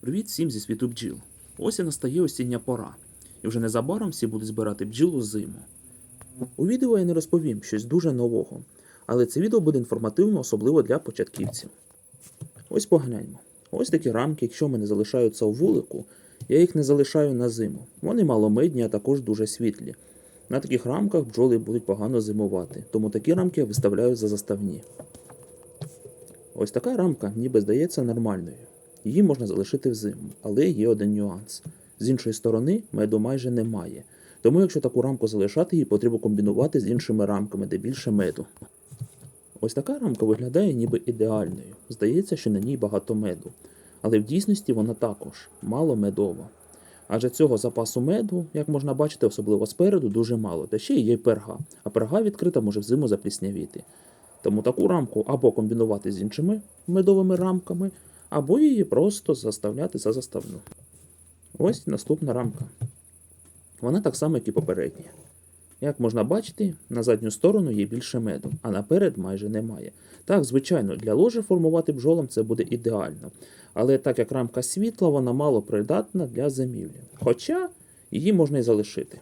Привіт всім зі світу бджіл. Ось і настає осіння пора, і вже незабаром всі будуть збирати бджілу зиму. У відео я не розповім щось дуже нового, але це відео буде інформативно, особливо для початківців. Ось погляньмо. Ось такі рамки, якщо в мене залишаються у вулику, я їх не залишаю на зиму. Вони маломедні, а також дуже світлі. На таких рамках бджоли будуть погано зимувати, тому такі рамки я виставляю за заставні. Ось така рамка ніби здається нормальною. Її можна залишити взиму, але є один нюанс. З іншої сторони, меду майже немає. Тому, якщо таку рамку залишати, її потрібно комбінувати з іншими рамками, де більше меду. Ось така рамка виглядає ніби ідеальною. Здається, що на ній багато меду. Але в дійсності вона також мало медова. Адже цього запасу меду, як можна бачити, особливо спереду, дуже мало, та ще й є перга, а перга відкрита може взиму запліснявіти. Тому таку рамку або комбінувати з іншими медовими рамками, або її просто заставляти за заставну. Ось наступна рамка. Вона так само, як і попередня. Як можна бачити, на задню сторону є більше меду, а наперед майже немає. Так, звичайно, для ложі формувати бджолам це буде ідеально. Але так як рамка світла, вона мало придатна для зимівлі. Хоча її можна і залишити.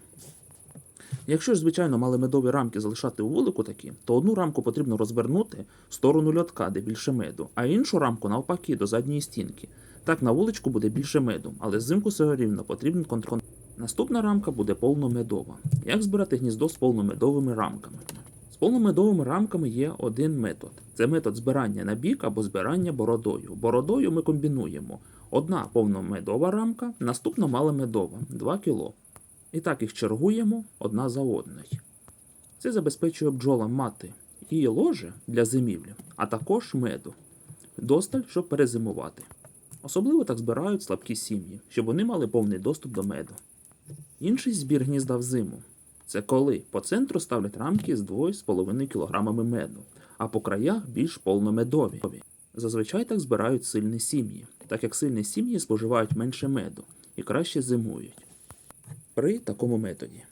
Якщо ж, звичайно, маломедові рамки залишати у вулику такі, то одну рамку потрібно розвернути в сторону льотка, де більше меду, а іншу рамку навпаки до задньої стінки. Так на вуличку буде більше меду, але взимку все рівно потрібен контроль. Наступна рамка буде повномедова. Як збирати гніздо з повномедовими рамками? З повномедовими рамками є один метод: це метод збирання на бік або збирання бородою. Бородою ми комбінуємо. Одна повномедова рамка, наступна маломедова 2 кг. І так їх чергуємо одна за одною. Це забезпечує бджолам мати і ложе для зимівлі, а також меду. Досталь, щоб перезимувати. Особливо так збирають слабкі сім'ї, щоб вони мали повний доступ до меду. Інший збір гнізда взиму це коли по центру ставлять рамки з 2,5 кг меду, а по краях більш повномедові. Зазвичай так збирають сильні сім'ї, так як сильні сім'ї споживають менше меду і краще зимують. При такому методі.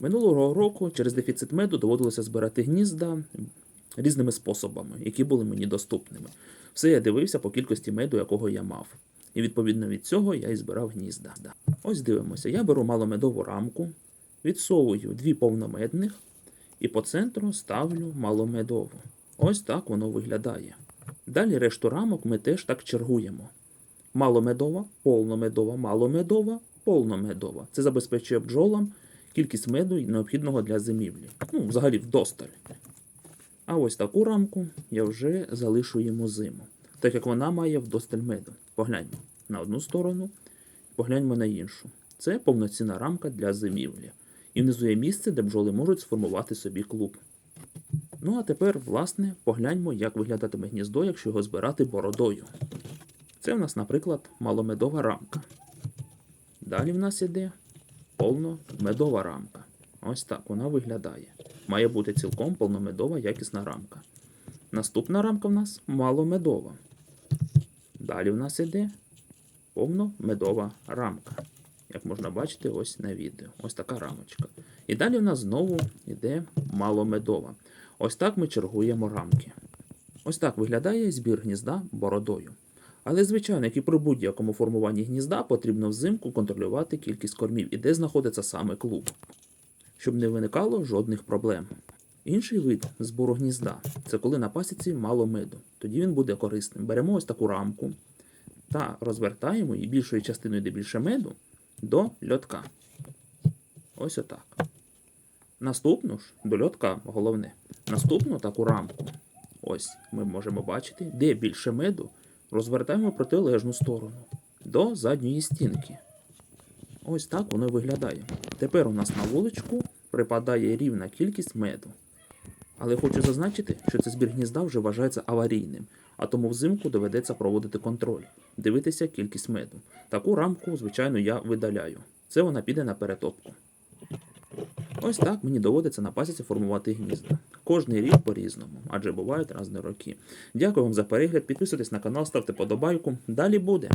Минулого року через дефіцит меду доводилося збирати гнізда різними способами, які були мені доступними. Все я дивився по кількості меду, якого я мав. І відповідно від цього я і збирав гнізда. Ось дивимося, я беру маломедову рамку, відсовую дві повномедних і по центру ставлю маломедову. Ось так воно виглядає. Далі решту рамок ми теж так чергуємо. Маломедова, повномедова, маломедова, повномедова. Це забезпечує бджолам кількість меду необхідного для зимівлі. Ну, взагалі вдосталь. А ось таку рамку я вже залишу йому зиму, так як вона має вдосталь меду. Погляньмо на одну сторону, погляньмо на іншу. Це повноцінна рамка для зимівлі. І внизу є місце, де бджоли можуть сформувати собі клуб. Ну а тепер, власне, погляньмо, як виглядатиме гніздо, якщо його збирати бородою. Це в нас, наприклад, маломедова рамка. Далі в нас іде повномедова рамка. Ось так вона виглядає. Має бути цілком повномедова якісна рамка. Наступна рамка в нас маломедова. Далі в нас іде повномедова рамка. Як можна бачити, ось на відео. Ось така рамочка. І далі в нас знову йде маломедова. Ось так ми чергуємо рамки. Ось так виглядає збір гнізда бородою. Але, звичайно, як і при будь-якому формуванні гнізда, потрібно взимку контролювати кількість кормів і де знаходиться саме клуб, щоб не виникало жодних проблем. Інший вид збору гнізда це коли на пасіці мало меду. Тоді він буде корисним. Беремо ось таку рамку та розвертаємо її більшою частиною, де більше меду, до льотка. Ось отак. Наступну ж до льотка головне. Наступну таку рамку. Ось ми можемо бачити, де більше меду, розвертаємо протилежну сторону до задньої стінки. Ось так воно виглядає. Тепер у нас на вуличку припадає рівна кількість меду. Але хочу зазначити, що цей збір гнізда вже вважається аварійним, а тому взимку доведеться проводити контроль, дивитися кількість меду. Таку рамку, звичайно, я видаляю. Це вона піде на перетопку. Ось так мені доводиться на пасіці формувати гнізда. Кожний рік по-різному, адже бувають різні роки. Дякую вам за перегляд, підписуйтесь на канал, ставте подобайку. Далі буде.